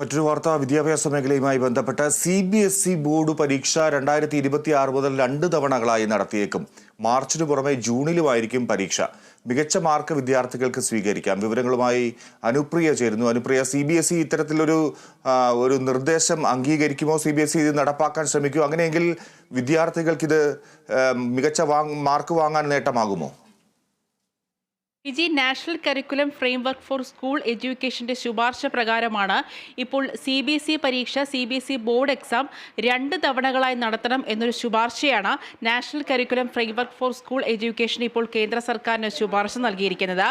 മറ്റൊരു വാർത്ത വിദ്യാഭ്യാസ മേഖലയുമായി ബന്ധപ്പെട്ട C B S E board പരീക്ഷ രണ്ടായിരത്തി ഇരുപത്തി ആറ് മുതൽ രണ്ട് തവണകളായി നടത്തിയേക്കും. മാർച്ചിന് പുറമെ ജൂണിലുമായിരിക്കും പരീക്ഷ. മികച്ച മാർക്ക് വിദ്യാർത്ഥികൾക്ക് സ്വീകരിക്കാം. വിവരങ്ങളുമായി അനുപ്രിയ ചേരുന്നു. Anupriya C B S E ഇത്തരത്തിലൊരു ഒരു നിർദ്ദേശം അംഗീകരിക്കുമോ? സി ബി എസ് ഇ ഇത് നടപ്പാക്കാൻ ശ്രമിക്കുമോ? അങ്ങനെയെങ്കിൽ വിദ്യാർത്ഥികൾക്കിത് മികച്ച മാർക്ക് വാങ്ങാൻ നേട്ടമാകുമോ? Viji national curriculum framework for school എഡ്യൂക്കേഷന്റെ ശുപാർശ പ്രകാരമാണ് ഇപ്പോൾ സി ബി എസ് ഇ പരീക്ഷ C B S E board exam രണ്ട് തവണകളായി നടത്തണം എന്നൊരു ശുപാർശയാണ് national curriculum framework for school education ഇപ്പോൾ കേന്ദ്ര സർക്കാരിന് ശുപാർശ നൽകിയിരിക്കുന്നത്.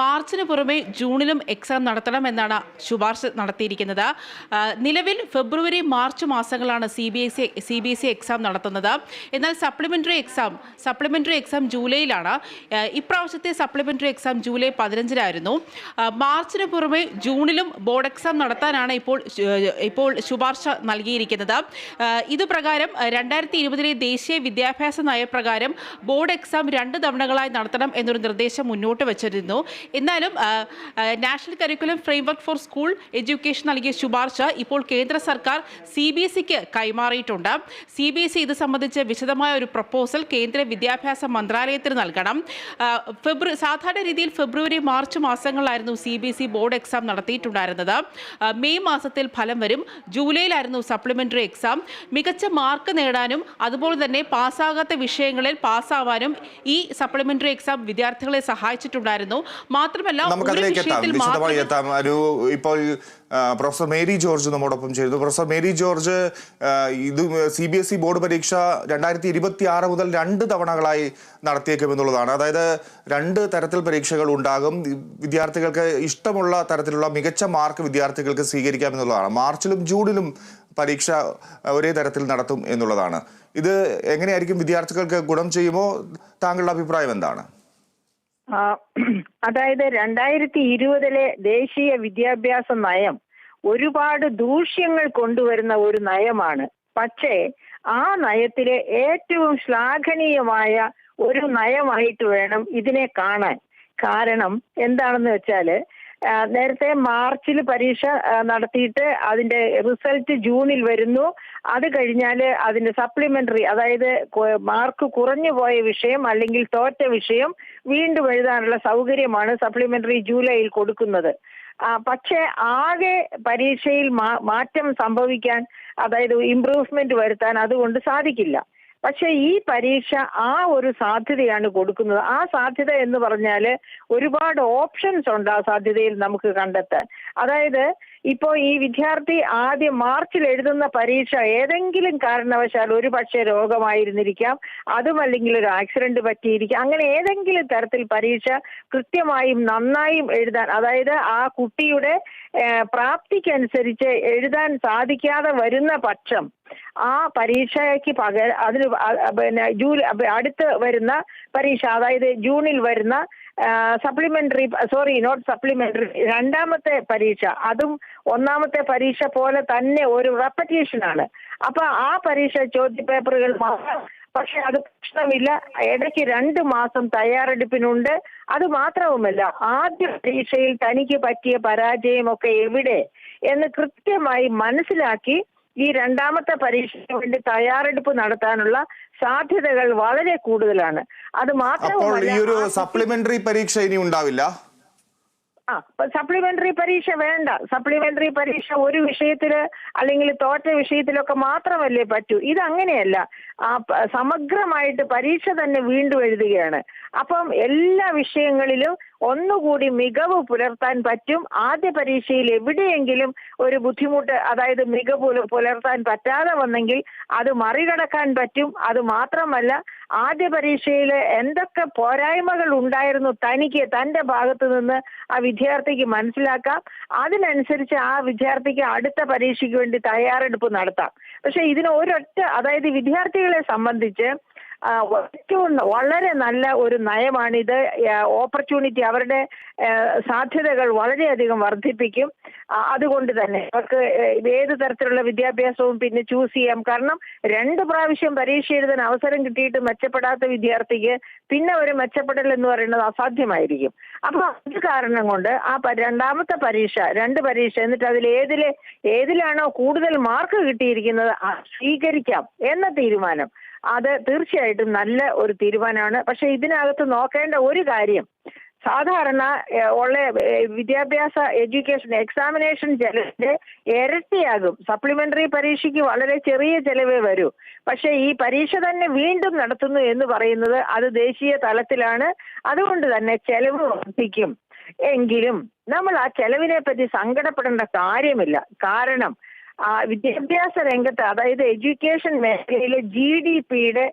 മാർച്ചിന് പുറമെ ജൂണിലും എക്സാം നടത്തണം എന്നാണ് ശുപാർശ നടത്തിയിരിക്കുന്നത്. നിലവിൽ February March മാസങ്ങളാണ് C B S E C B S E exam നടത്തുന്നത്. എന്നാൽ സപ്ലിമെന്ററി എക്സാം സപ്ലിമെന്ററി എക്സാം ജൂലൈയിലാണ്. ഇപ്രാവശ്യത്തെ ഇപ്രാവശ്യത്തെ സപ്ലിമെന്ററി എക്സാം ജൂലൈ പതിനഞ്ചിനായിരുന്നു. മാർച്ചിന് പുറമെ ജൂണിലും ബോർഡ് എക്സാം നടത്താനാണ് ഇപ്പോൾ ഇപ്പോൾ ശുപാർശ നൽകിയിരിക്കുന്നത്. ഇത് പ്രകാരം രണ്ടായിരത്തി ഇരുപതിലെ ദേശീയ വിദ്യാഭ്യാസ നയപ്രകാരം ബോർഡ് എക്സാം രണ്ട് തവണകളായി നടത്തണം എന്നൊരു നിർദ്ദേശം മുന്നോട്ട് വച്ചിരുന്നു. എന്നാലും national curriculum framework for school education നൽകിയ ശുപാർശ ഇപ്പോൾ കേന്ദ്ര സർക്കാർ സി ബി എസ് സിക്ക് കൈമാറിയിട്ടുണ്ട്. സി ബി എസ് ഇ ഇത് സംബന്ധിച്ച് വിശദമായ ഒരു പ്രപ്പോസൽ കേന്ദ്ര വിദ്യാഭ്യാസ മന്ത്രാലയത്തിന് നൽകണം. ഫെബ്രുവരി സാധാരണ രീതിയിൽ February March മാസങ്ങളിലായിരുന്നു C B S E board exam നടത്തിയിട്ടുണ്ടായിരുന്നത്. May മാസത്തിൽ ഫലം വരും. ജൂലൈയിലായിരുന്നു സപ്ലിമെന്ററി എക്സാം മികച്ച മാർക്ക് നേടാനും അതുപോലെ തന്നെ പാസ്സാകാത്ത വിഷയങ്ങളിൽ പാസ്സാവാനും ഈ സപ്ലിമെന്ററി എക്സാം വിദ്യാർത്ഥികളെ സഹായിച്ചിട്ടുണ്ടായിരുന്നു. മാത്രമല്ല ഒരു വിഷയത്തിൽ വിശദമായി മാത്രം ഇപ്പോൾ പ്രൊഫസർ മേരി ജോർജ് നമ്മോടൊപ്പം ചേരുന്നു. പ്രൊഫസർ മേരി ജോർജ് ഇത് C B S E board പരീക്ഷ രണ്ടായിരത്തി ഇരുപത്തി ആറ് മുതൽ രണ്ട് തവണകളായി നടത്തിയേക്കുമെന്നുള്ളതാണ്. അതായത് രണ്ട് തരത്തിൽ പരീക്ഷകൾ ഉണ്ടാകും. വിദ്യാർത്ഥികൾക്ക് ഇഷ്ടമുള്ള തരത്തിലുള്ള മികച്ച മാർക്ക് വിദ്യാർത്ഥികൾക്ക് സ്വീകരിക്കാമെന്നുള്ളതാണ്. മാർച്ചിലും ജൂണിലും പരീക്ഷ ഒരേ തരത്തിൽ നടത്തും എന്നുള്ളതാണ്. ഇത് എങ്ങനെയായിരിക്കും വിദ്യാർത്ഥികൾക്ക് ഗുണം ചെയ്യുമോ? താങ്കളുടെ അഭിപ്രായം എന്താണ്? അതായത് രണ്ടായിരത്തി ഇരുപതിലെ ദേശീയ വിദ്യാഭ്യാസ നയം ഒരുപാട് ദൂഷ്യങ്ങൾ കൊണ്ടുവരുന്ന ഒരു നയമാണ്. പക്ഷേ ആ നയത്തിലെ ഏറ്റവും ശ്ലാഘനീയമായ ഒരു നയമായിട്ട് വേണം ഇതിനെ കാണാൻ. കാരണം എന്താണെന്ന് വെച്ചാൽ നേരത്തെ മാർച്ചിൽ പരീക്ഷ നടത്തിയിട്ട് അതിന്റെ റിസൾട്ട് ജൂണിൽ വരുന്നു. അത് കഴിഞ്ഞാൽ അതിന്റെ സപ്ലിമെന്ററി അതായത് മാർക്ക് കുറഞ്ഞു പോയ വിഷയം അല്ലെങ്കിൽ തോറ്റ വിഷയം വീണ്ടും എഴുതാനുള്ള സൗകര്യമാണ് സപ്ലിമെന്ററി ജൂലൈയിൽ കൊടുക്കുന്നത്. പക്ഷേ ആകെ പരീക്ഷയിൽ മാറ്റം സംഭവിക്കാൻ അതായത് ഇംപ്രൂവ്മെന്റ് വരുത്താൻ അതുകൊണ്ട് സാധിക്കില്ല. പക്ഷെ ഈ പരീക്ഷ ആ ഒരു സാധ്യതയാണ് കൊടുക്കുന്നത്. ആ സാധ്യത എന്ന് പറഞ്ഞാൽ ഒരുപാട് ഓപ്ഷൻസ് ഉണ്ട് ആ സാധ്യതയിൽ നമുക്ക് കണ്ടെത്താൻ. അതായത് ഇപ്പോ ഈ വിദ്യാർത്ഥി ആദ്യം മാർച്ചിൽ എഴുതുന്ന പരീക്ഷ ഏതെങ്കിലും കാരണവശാൽ ഒരു പക്ഷേ രോഗമായിരുന്നിരിക്കാം അതും അല്ലെങ്കിൽ ഒരു ആക്സിഡന്റ് പറ്റിയിരിക്കാം അങ്ങനെ ഏതെങ്കിലും തരത്തിൽ പരീക്ഷ കൃത്യമായും നന്നായും എഴുതാൻ അതായത് ആ കുട്ടിയുടെ പ്രാപ്തിക്കനുസരിച്ച് എഴുതാൻ സാധിക്കാതെ വരുന്ന പക്ഷം ആ പരീക്ഷയ്ക്ക് പകരം അതിന് പിന്നെ ജൂലൈ അടുത്ത് വരുന്ന പരീക്ഷ അതായത് ജൂണിൽ വരുന്ന സപ്ലിമെന്ററി സോറി നോട്ട് സപ്ലിമെന്ററി രണ്ടാമത്തെ പരീക്ഷ അതും ഒന്നാമത്തെ പരീക്ഷ പോലെ തന്നെ ഒരു റെപ്പറ്റീഷൻ ആണ്. അപ്പൊ ആ പരീക്ഷ ചോദ്യപേപ്പറുകൾ മാത്രം പക്ഷെ അത് പ്രശ്നമില്ല. ഇടയ്ക്ക് രണ്ട് മാസം തയ്യാറെടുപ്പിനുണ്ട്. അത് മാത്രവുമല്ല ആദ്യ പരീക്ഷയിൽ തനിക്ക് പറ്റിയ പരാജയമൊക്കെ എവിടെ എന്ന് കൃത്യമായി മനസ്സിലാക്കി ഈ രണ്ടാമത്തെ പരീക്ഷയ്ക്ക് വേണ്ടി തയ്യാറെടുപ്പ് നടത്താനുള്ള സാധ്യതകൾ വളരെ കൂടുതലാണ്. അത് ഈ ഒരു സപ്ലിമെന്ററി പരീക്ഷ ഇനി ഉണ്ടാവില്ല? ആ സപ്ലിമെന്ററി പരീക്ഷ വേണ്ട. സപ്ലിമെന്ററി പരീക്ഷ ഒരു വിഷയത്തിൽ അല്ലെങ്കിൽ തോറ്റ വിഷയത്തിലൊക്കെ മാത്രമല്ലേ പറ്റൂ. ഇത് അങ്ങനെയല്ല ആ സമഗ്രമായിട്ട് പരീക്ഷ തന്നെ വീണ്ടും എഴുതുകയാണ്. അപ്പം എല്ലാ വിഷയങ്ങളിലും ഒന്നുകൂടി മികവ് പുലർത്താൻ പറ്റും. ആദ്യ പരീക്ഷയിൽ എവിടെയെങ്കിലും ഒരു ബുദ്ധിമുട്ട് അതായത് മികവ് പുല- പുലർത്താൻ പറ്റാതെ വന്നെങ്കിൽ അത് മറികടക്കാൻ പറ്റും. അത് മാത്രമല്ല ആദ്യ പരീക്ഷയിൽ എന്തൊക്കെ പോരായ്മകൾ ഉണ്ടായിരുന്നു തനിക്ക് തന്റെ ഭാഗത്ത് നിന്ന് ആ വിദ്യാർത്ഥിക്ക് മനസ്സിലാക്കാം. അതിനനുസരിച്ച് ആ വിദ്യാർത്ഥിക്ക് അടുത്ത പരീക്ഷയ്ക്ക് വേണ്ടി തയ്യാറെടുപ്പ് നടത്താം. പക്ഷെ ഇതിന് ഒരൊറ്റ അതായത് വിദ്യാർത്ഥികളെ സംബന്ധിച്ച് ഏറ്റവും വളരെ നല്ല ഒരു നയമാണിത്. ഓപ്പർച്യൂണിറ്റി അവരുടെ സാധ്യതകൾ വളരെയധികം വർദ്ധിപ്പിക്കും. അതുകൊണ്ട് തന്നെ അവർക്ക് ഏത് തരത്തിലുള്ള വിദ്യാഭ്യാസവും പിന്നെ ചൂസ് ചെയ്യാം. കാരണം രണ്ട് പ്രാവശ്യം പരീക്ഷ എഴുതാൻ അവസരം കിട്ടിയിട്ട് മെച്ചപ്പെടാത്ത വിദ്യാർത്ഥിക്ക് പിന്നെ ഒരു മെച്ചപ്പെടൽ എന്ന് പറയുന്നത് അസാധ്യമായിരിക്കും. അപ്പൊ അത് കാരണം കൊണ്ട് ആ രണ്ടാമത്തെ പരീക്ഷ രണ്ട് പരീക്ഷ എന്നിട്ട് അതിൽ ഏതിലെ ഏതിലാണോ കൂടുതൽ മാർക്ക് കിട്ടിയിരിക്കുന്നത് സ്വീകരിക്കാം എന്ന തീരുമാനം. അത് തീർച്ചയായിട്ടും നല്ല ഒരു തീരുമാനമാണ്. പക്ഷെ ഇതിനകത്ത് നോക്കേണ്ട ഒരു കാര്യം സാധാരണ ഉള്ള വിദ്യാഭ്യാസ എഡ്യൂക്കേഷൻ എക്സാമിനേഷൻ ചെലവിന്റെ ഇരട്ടിയാകും. സപ്ലിമെന്ററി പരീക്ഷയ്ക്ക് വളരെ ചെറിയ ചെലവേ വരൂ. പക്ഷേ ഈ പരീക്ഷ തന്നെ വീണ്ടും നടത്തുന്നു എന്ന് പറയുന്നത് അത് ദേശീയ തലത്തിലാണ്. അതുകൊണ്ട് തന്നെ ചെലവ് വർദ്ധിക്കും. എങ്കിലും നമ്മൾ ആ ചെലവിനെ പറ്റി സങ്കടപ്പെടേണ്ട കാര്യമില്ല. കാരണം വിദ്യാഭ്യാസ രംഗത്ത് അതായത് എഡ്യൂക്കേഷൻ മേഖലയിലെ ജി ഡി പിയുടെ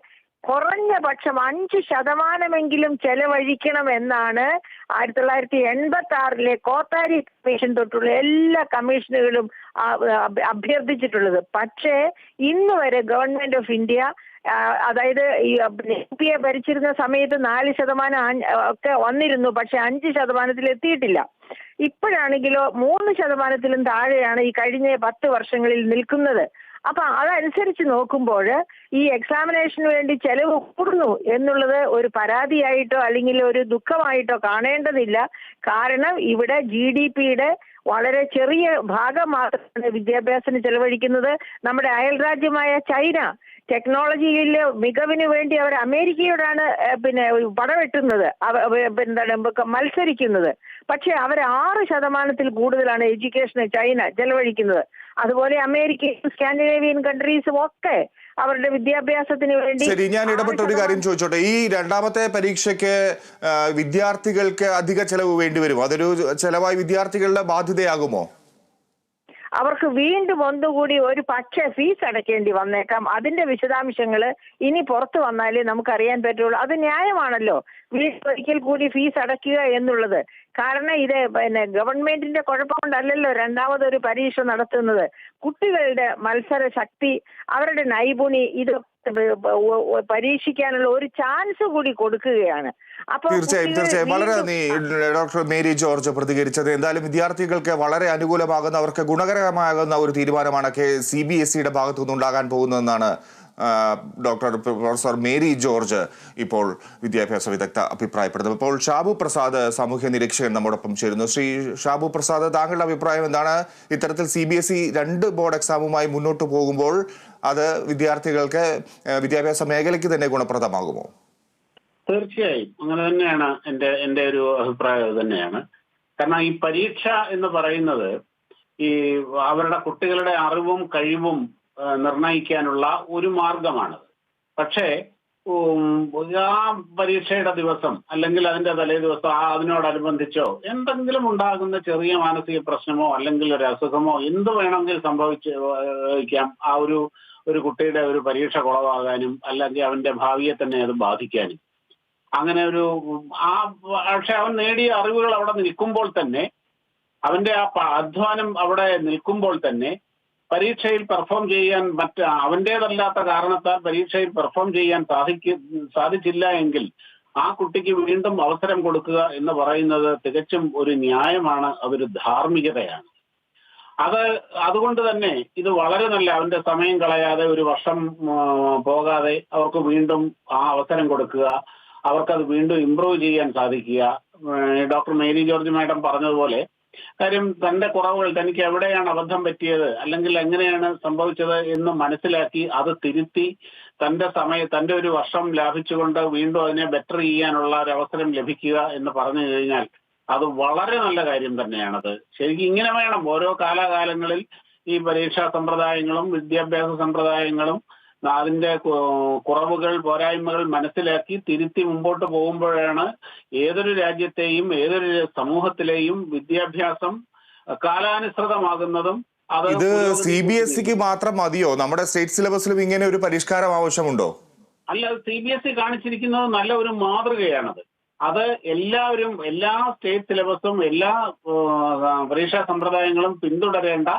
കുറഞ്ഞ പക്ഷം അഞ്ച് ശതമാനമെങ്കിലും ചെലവഴിക്കണം എന്നാണ് ആയിരത്തി തൊള്ളായിരത്തി എൺപത്തി ആറിലെ കോത്താരി കമ്മീഷൻ തൊട്ടുള്ള എല്ലാ കമ്മീഷനുകളും അഭ്യർത്ഥിച്ചിട്ടുള്ളത്. പക്ഷേ ഇന്ന് വരെ ഗവൺമെന്റ് ഓഫ് ഇന്ത്യ അതായത് ഈ പി എ ഭരിച്ചിരുന്ന സമയത്ത് നാല് ശതമാനം ഒക്കെ വന്നിരുന്നു. പക്ഷെ അഞ്ച് ശതമാനത്തിൽ എത്തിയിട്ടില്ല ഇപ്പോഴാണെങ്കിലോ മൂന്ന് ശതമാനത്തിലും താഴെയാണ് ഈ കഴിഞ്ഞ പത്ത് വർഷങ്ങളിൽ നിൽക്കുന്നത്. അപ്പൊ അതനുസരിച്ച് നോക്കുമ്പോൾ ഈ എക്സാമിനേഷന് വേണ്ടി ചെലവ് കൂടുന്നു എന്നുള്ളത് ഒരു പരാതിയായിട്ടോ അല്ലെങ്കിൽ ഒരു ദുഃഖമായിട്ടോ കാണേണ്ടതില്ല. കാരണം ഇവിടെ ജി ഡി പിയുടെ വളരെ ചെറിയ ഭാഗം മാത്രമാണ് വിദ്യാഭ്യാസത്തിന് ചെലവഴിക്കുന്നത്. നമ്മുടെ അയൽ രാജ്യമായ ചൈന ടെക്നോളജിയിലെ മികവിന് വേണ്ടി അവർ അമേരിക്കയോടാണ് പിന്നെ പടവെട്ടുന്നത്. എന്താണ് മത്സരിക്കുന്നത്. പക്ഷെ അവർ ആറ് ശതമാനത്തിൽ കൂടുതലാണ് എഡ്യൂക്കേഷന് ചൈന ചെലവഴിക്കുന്നത്. അതുപോലെ അമേരിക്കയും സ്കാൻഡിനേവിയൻ കൺട്രീസും ഒക്കെ അവരുടെ വിദ്യാഭ്യാസത്തിന് വേണ്ടി ശരി ഞാൻ ഇടപെട്ട ഒരു കാര്യം ചോദിച്ചോട്ടെ. ഈ രണ്ടാമത്തെ പരീക്ഷയ്ക്ക് വിദ്യാർത്ഥികൾക്ക് അധിക ചെലവ് വേണ്ടി വരുമോ അതൊരു ചെലവായി വിദ്യാർത്ഥികളുടെ ബാധ്യതയാകുമോ? അവർക്ക് വീണ്ടും ഒന്നുകൂടി ഒരു പക്ഷേ ഫീസ് അടയ്ക്കേണ്ടി വന്നേക്കാം. അതിന്റെ വിശദാംശങ്ങൾ ഇനി പുറത്തു വന്നാലേ നമുക്ക് അറിയാൻ പറ്റുള്ളൂ. അത് ന്യായമാണല്ലോ. വീണ്ടും ഒരിക്കൽ കൂടി ഫീസ് അടയ്ക്കുക എന്നുള്ളത്. കാരണം ഇത് പിന്നെ ഗവൺമെന്റിന്റെ കുഴപ്പം കൊണ്ടല്ലല്ലോ രണ്ടാമതൊരു പരീക്ഷ നടത്തുന്നത്. കുട്ടികളുടെ മത്സര ശക്തി അവരുടെ നൈപുണി ഇത് പരീക്ഷിക്കാനുള്ള ഒരു ചാൻസ് കൂടി കൊടുക്കുകയാണ്. അപ്പൊ തീർച്ചയായും തീർച്ചയായും. വളരെ ഡോക്ടർ മേരി ജോർജ് പ്രതികരിച്ചത്. എന്തായാലും വിദ്യാർത്ഥികൾക്ക് വളരെ അനുകൂലമാകുന്ന അവർക്ക് ഗുണകരമാകുന്ന ഒരു തീരുമാനമാണ് സി ബി എസ് ഇയുടെ ഭാഗത്തു നിന്നുണ്ടാകാൻ പോകുന്നതെന്നാണ് ഡോക്ടർ പ്രൊഫസർ മേരി ജോർജ് ഇപ്പോൾ വിദ്യാഭ്യാസ വിദഗ്ധ അഭിപ്രായപ്പെടുന്നത് ഇപ്പോൾ ഷാബു പ്രസാദ് സാമൂഹ്യ നിരീക്ഷകൻ നമ്മോടൊപ്പം ചേരുന്നു. ശ്രീ ഷാബു പ്രസാദ് താങ്കളുടെ അഭിപ്രായം എന്താണ്? ഇത്തരത്തിൽ സി ബി എസ് ഇ രണ്ട് ബോർഡ് എക്സാമുമായി മുന്നോട്ട് പോകുമ്പോൾ അത് വിദ്യാർത്ഥികൾക്ക് വിദ്യാഭ്യാസ മേഖലയ്ക്ക് തന്നെ ഗുണപ്രദമാകുമോ? തീർച്ചയായും. അങ്ങനെ തന്നെയാണ് എന്റെ എന്റെ ഒരു അഭിപ്രായം തന്നെയാണ്. കാരണം ഈ പരീക്ഷ എന്ന് പറയുന്നത് ഈ അവരുടെ കുട്ടികളുടെ അറിവും കഴിവും ആ, നിർണയിക്കാനുള്ള ഒരു മാർഗമാണത്. പക്ഷേ ആ പരീക്ഷയുടെ ദിവസം അല്ലെങ്കിൽ അതിന്റെ തലേ ദിവസം ആ അതിനോടനുബന്ധിച്ചോ എന്തെങ്കിലും ഉണ്ടാകുന്ന ചെറിയ മാനസിക പ്രശ്നമോ അല്ലെങ്കിൽ ഒരു അസുഖമോ എന്ത് വേണമെങ്കിൽ സംഭവിക്കാം ആ ഒരു ഒരു കുട്ടിയുടെ ഒരു പരീക്ഷ കുളവാകാനും അല്ലെങ്കിൽ അവന്റെ ഭാവിയെ തന്നെ അത് ബാധിക്കാനും. അങ്ങനെ ഒരു ആ പക്ഷെ അവൻ നേടിയ അറിവുകൾ അവിടെ നിൽക്കുമ്പോൾ തന്നെ അവന്റെ ആ അധ്വാനം അവിടെ നിൽക്കുമ്പോൾ തന്നെ പരീക്ഷയിൽ പെർഫോം ചെയ്യാൻ മറ്റ് അവന്റേതല്ലാത്ത കാരണത്താൽ പരീക്ഷയിൽ പെർഫോം ചെയ്യാൻ സാധിക്ക സാധിച്ചില്ല എങ്കിൽ ആ കുട്ടിക്ക് വീണ്ടും അവസരം കൊടുക്കുക എന്ന് പറയുന്നത് തികച്ചും ഒരു ന്യായമാണ് അതൊരു ധാർമ്മികതയാണ്. അത് അതുകൊണ്ട് തന്നെ ഇത് വളരെ നല്ല അവന്റെ സമയം കളയാതെ ഒരു വർഷം പോകാതെ അവർക്ക് വീണ്ടും ആ അവസരം കൊടുക്കുക അവർക്കത് വീണ്ടും ഇംപ്രൂവ് ചെയ്യാൻ സാധിക്കുക. ഡോക്ടർ മേരി ജോർജ് മാഡം പറഞ്ഞതുപോലെ കാര്യം തന്റെ കുറവുകൾ തനിക്ക് എവിടെയാണ് അബദ്ധം പറ്റിയത് അല്ലെങ്കിൽ എങ്ങനെയാണ് സംഭവിച്ചത് എന്ന് മനസ്സിലാക്കി അത് തിരുത്തി തന്റെ സമയം തന്റെ ഒരു വർഷം ലാഭിച്ചുകൊണ്ട് വീണ്ടും അതിനെ ബെറ്റർ ചെയ്യാനുള്ള ഒരു അവസരം ലഭിക്കുക എന്ന് പറഞ്ഞു കഴിഞ്ഞാൽ അത് വളരെ നല്ല കാര്യം തന്നെയാണത്. ശരിക്കും ഇങ്ങനെ വേണം ഓരോ കാലാകാലങ്ങളിൽ ഈ പരീക്ഷാ സമ്പ്രദായങ്ങളും വിദ്യാഭ്യാസ സമ്പ്രദായങ്ങളും അതിന്റെ കുറവുകൾ പോരായ്മകൾ മനസ്സിലാക്കി തിരുത്തി മുമ്പോട്ട് പോകുമ്പോഴാണ് ഏതൊരു രാജ്യത്തെയും ഏതൊരു സമൂഹത്തിലെയും വിദ്യാഭ്യാസം കാലാനുസൃതമാകുന്നതും അത് ഇത് സി ബി എസ് സിക്ക് മാത്രം മതിയോ? നമ്മുടെ സ്റ്റേറ്റ് സിലബസിലും ഇങ്ങനെ ഒരു പരിഷ്കാരം ആവശ്യമുണ്ടോ? അല്ല സി ബി എസ് ഇ കാണിച്ചിരിക്കുന്നത് നല്ല ഒരു മാതൃകയാണത്. അത് എല്ലാവരും എല്ലാ സ്റ്റേറ്റ് സിലബസും എല്ലാ പരീക്ഷാ സമ്പ്രദായങ്ങളും പിന്തുടരേണ്ട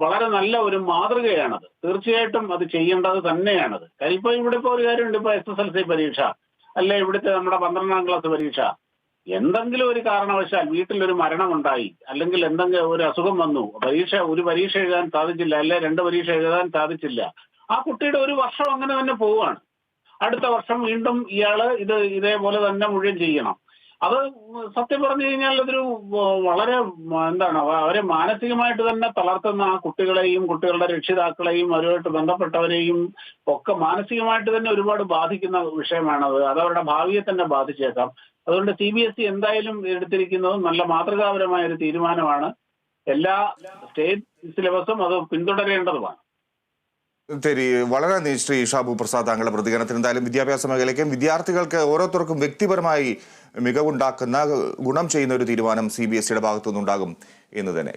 വളരെ നല്ല ഒരു മാതൃകയാണത്. തീർച്ചയായിട്ടും അത് ചെയ്യേണ്ടത് തന്നെയാണത്. കാര്യം ഇവിടെ ഇപ്പൊ ഒരു കാര്യമുണ്ട്. ഇപ്പൊ എസ് എസ് എൽ സി പരീക്ഷ അല്ലെ? ഇവിടുത്തെ നമ്മുടെ പന്ത്രണ്ടാം ക്ലാസ് പരീക്ഷ. എന്തെങ്കിലും ഒരു കാരണവശാൽ വീട്ടിലൊരു മരണമുണ്ടായി അല്ലെങ്കിൽ എന്തെങ്കിലും ഒരു അസുഖം വന്നു പരീക്ഷ ഒരു പരീക്ഷ എഴുതാൻ സാധിച്ചില്ല അല്ലെ രണ്ട് പരീക്ഷ എഴുതാൻ സാധിച്ചില്ല ആ കുട്ടിയുടെ ഒരു വർഷം അങ്ങനെ തന്നെ പോവുകയാണ്. അടുത്ത വർഷം വീണ്ടും ഇയാൾ ഇത് ഇതേപോലെ തന്നെ മുഴുവൻ ചെയ്യണം. അത് സത്യം പറഞ്ഞു കഴിഞ്ഞാൽ അതൊരു വളരെ എന്താണ് അവരെ മാനസികമായിട്ട് തന്നെ തളർത്തുന്ന ആ കുട്ടികളെയും കുട്ടികളുടെ രക്ഷിതാക്കളെയും അവരുമായിട്ട് ബന്ധപ്പെട്ടവരെയും ഒക്കെ മാനസികമായിട്ട് തന്നെ ഒരുപാട് ബാധിക്കുന്ന വിഷയമാണത്. അത് അവരുടെ ഭാവിയെ തന്നെ ബാധിച്ചേക്കാം. അതുകൊണ്ട് സി ബി എസ് ഇ എന്തായാലും എടുത്തിരിക്കുന്നത് നല്ല മാതൃകാപരമായ ഒരു തീരുമാനമാണ്. എല്ലാ സ്റ്റേറ്റ് സിലബസും അത് പിന്തുടരേണ്ടതുമാണ്. ശരി വളരെ നന്ദി ശ്രീ ഷാബു പ്രസാദ് താങ്കളുടെ പ്രതികരണത്തിന് എന്തായാലും വിദ്യാഭ്യാസ മേഖലയ്ക്കും വിദ്യാർത്ഥികൾക്ക് ഓരോരുത്തർക്കും വ്യക്തിപരമായി മികവുണ്ടാക്കുന്ന ഗുണം ചെയ്യുന്ന ഒരു തീരുമാനം സി ബി എസ് സിയുടെ ഭാഗത്തുനിന്നുണ്ടാകും എന്ന് തന്നെ